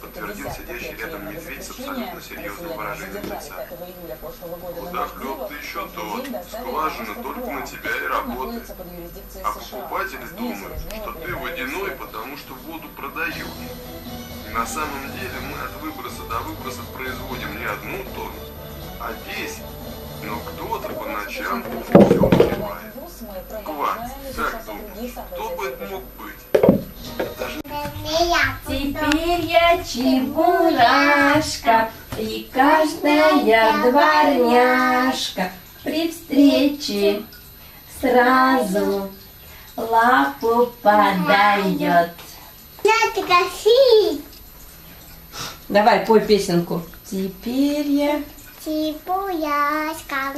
Подтвердил сидящий рядом медведь с абсолютно серьезным выражением лица. Куда клёп ты еще тот? Скважина только на тебя и работает. А покупатели думают, что ты водяной, потому что воду продаешь. На самом деле мы от выброса до выброса производим не одну тонну, а десять. Но кто-то по ночам все успевает. Кварц, как думаешь, кто бы это мог Теперь я чебурашка, и каждая дворняжка при встрече сразу лапу подает. Давай, пой песенку. Теперь я... Чебурашка,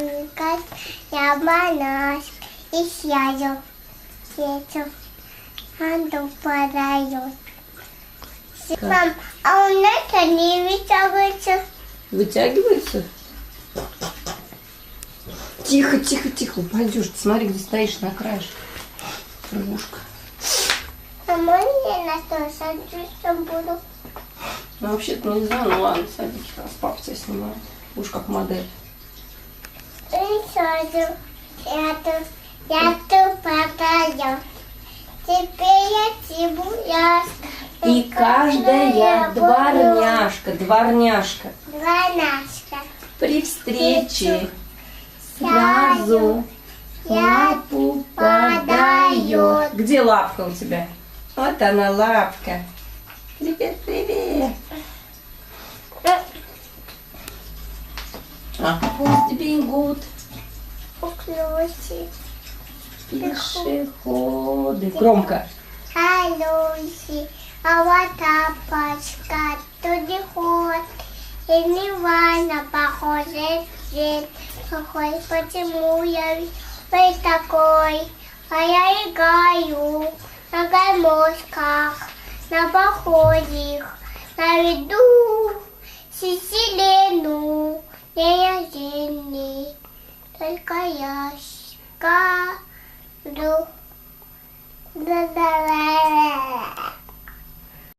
я банашка, и сяду, сету, анду подает. Мам, а у нас они вытягиваются. Вытягивается? Тихо, тихо, тихо. Ты смотри, где стоишь на краешке. Крылышко. А можно я на то садиться буду? Ну, вообще-то нельзя, ну ладно, садись, раз папа тебя снимает. Уж как модель. И сяду, я тут, я тут подаю. Теперь я чебурашка. И каждая дворняжка, дворняжка Дванашка. при встрече сразу лапу подает. Где лапка у тебя? Вот она лапка. Привет, привет. А пусть бегут Уклюси. пешеходы. Громко. Алюси, а вот тапочка, туди ход. И не важно, похоже, цвет какой, почему я вы такой. А я играю на гармошках, на походах, на виду, сиселену, день рождения. Только я скажу. Да-да-да.